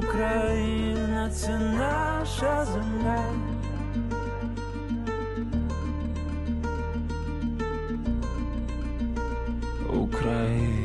Україна це наша земля. Україна.